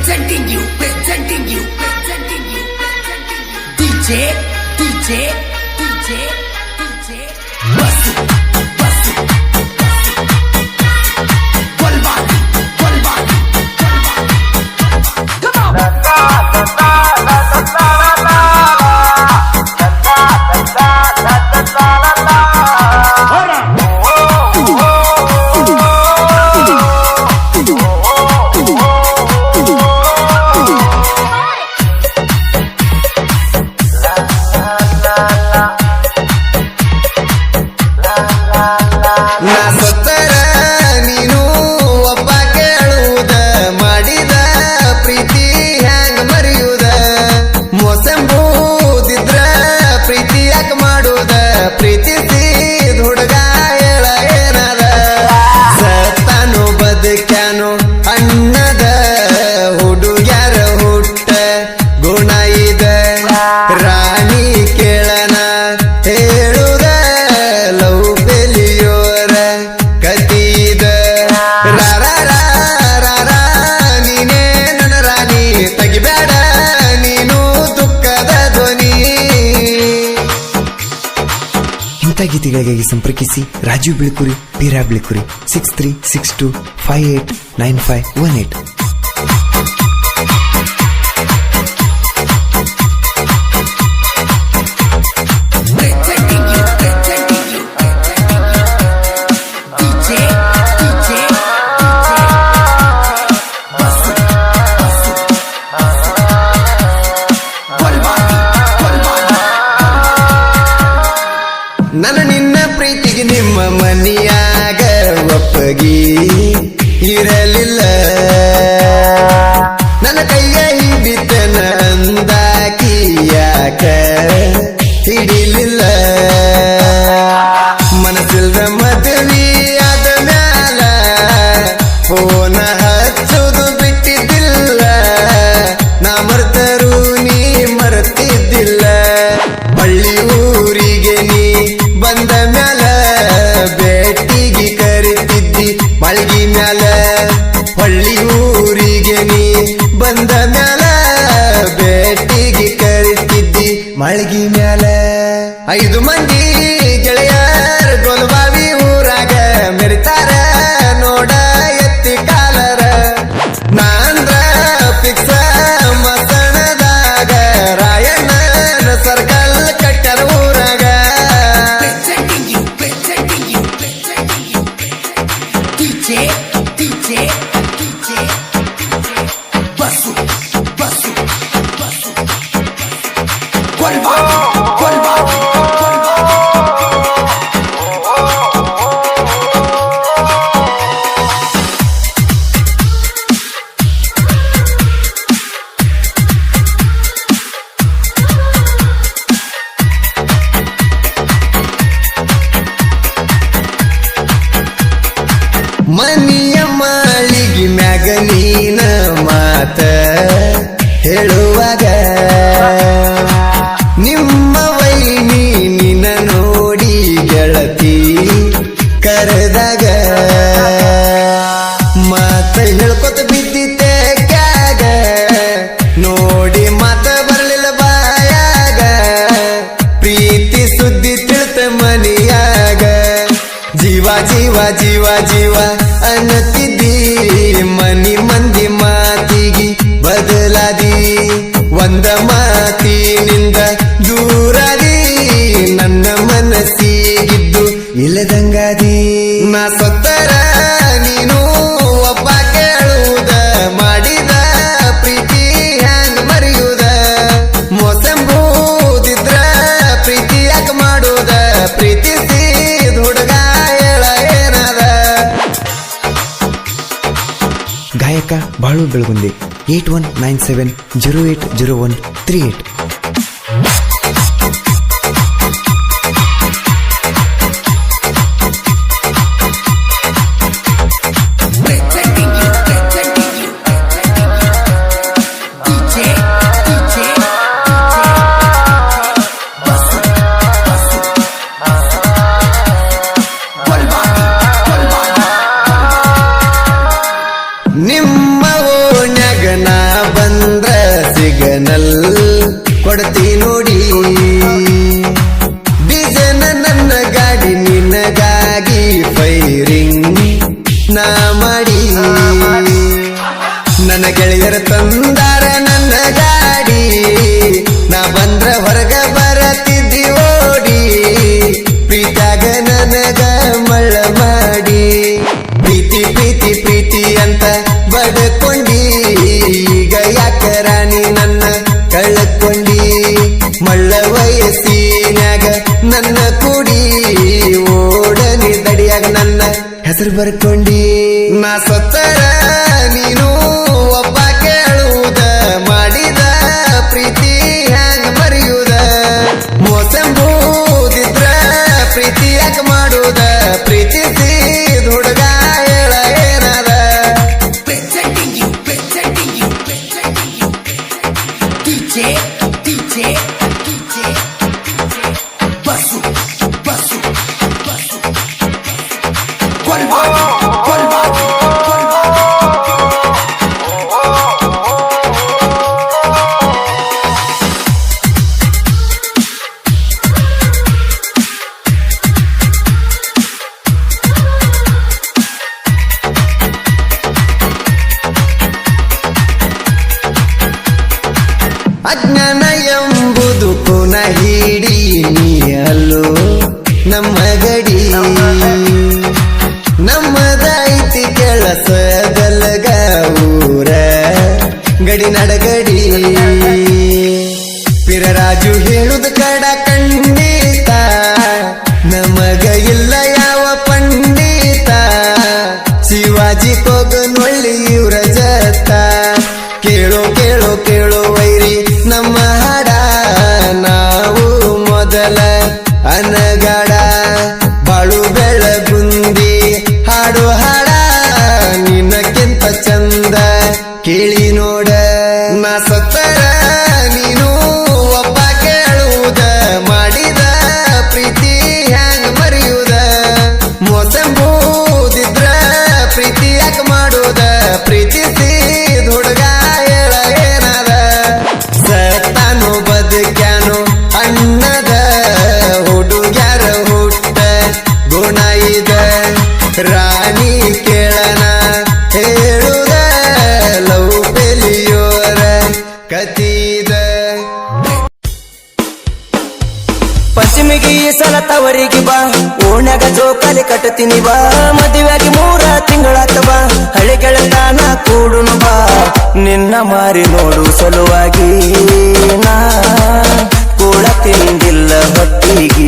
presenting you, presenting you, presenting you, presenting you. DJ, DJ. ಗೀತೆಗಳಿಗಾಗಿ ಸಂಪರ್ಕಿಸಿ Rajeev Bilikuri, Peera Bilikuri six three six two five eight nine five one eight ಗೆಳೆಯ ಮನಿಯ ಮಾಳಿಗೆ ಮ್ಯಾಗ ನೀನ ಮಾತ ಹೇಳುವಾಗ ನಿಮ್ಮ ವೈನಿ ನೀನ ನೋಡಿ ಗೆಳತಿ ಕರೆದಾಗ ಜೀವ ಜೀವ ಅನ್ನತಿದ್ದೀರಿ ಮನಿ ಮಂದಿ ಮಾತಿಗೆ ಬದಲಾದಿ. ಒಂದ ಮಾತಿನಿಂದ ದೂರದಿ. ನನ್ನ ಮನಸ್ಸಿಗಿದ್ದು ಇಲ್ಲದಂಗಾದಿ. ನಾ ಸಹಾಯಕ Balu Belagundi eight one nine seven zero eight zero one three eight ನಿಮ್ಮ ಓಣ್ಯಗನ ಬಂದ್ರ ಸಿಗನಲ್ ಕೊಡ್ತಿ ನೋಡಿ. ಬಿಜನ ನನ್ನ ಗಾಡಿ ನಿನಗಾಗಿ ಫೈರಿಂಗ್ ನಾ ಮಾಡಿ. ನನ್ನ ಗೆಳೆಯರ ತಂದು ಬಡ್ಕೊಂಡಿ ಈಗ ಯಾಕರ ರಾಣಿ ನನ್ನ ಕಳ್ಕೊಂಡಿ? ಮಳ್ಳ ವಯಸ್ಸಿನಾಗ ನನ್ನ ಕೂಡಿ ಓಡನಿ ತಡಿಯಾಗ ನನ್ನ ಹೆಸರು ಬರ್ಕೊಂಡಿ. ನಾ ಸತ್ತರ ನೀನು 지 ಅಜ್ಞಾನ ಎಂಬುದು ಪುನ ಹಿಡಿ ನೀಯಲು ನಮ್ಮ ಗಡಿ. ನಮ್ಮದೈತಿ ಕೆಲಸದಲಗ ಊರ ಗಡಿ ನಡಗಡಿ. ಪಿರರಾಜು ಹೇಳುದು ಕಡ ಪಶ್ಚಿಮಿಗೆ ಈ ಸಲ ತವರಿಗೆ ಬಾ. ಓಣ್ಯಾಗ ಜೋಕಾಲಿ ಕಟ್ಟತೀನಿ ಬಾ. ಮದುವೆಯಾಗಿ ಮೂರ ತಿಂಗಳಾತ ಬಾ ಹಳಿ ಗೆಳತಾನ ಕೂಡುನು ಬಾ. ನಿನ್ನ ಮಾರಿ ನೋಡು ಸಲುವಾಗಿ ನಾ. ಕೂಡ ತಿಂದಿಲ್ಲ ಹೊಟ್ಟಿಗೆ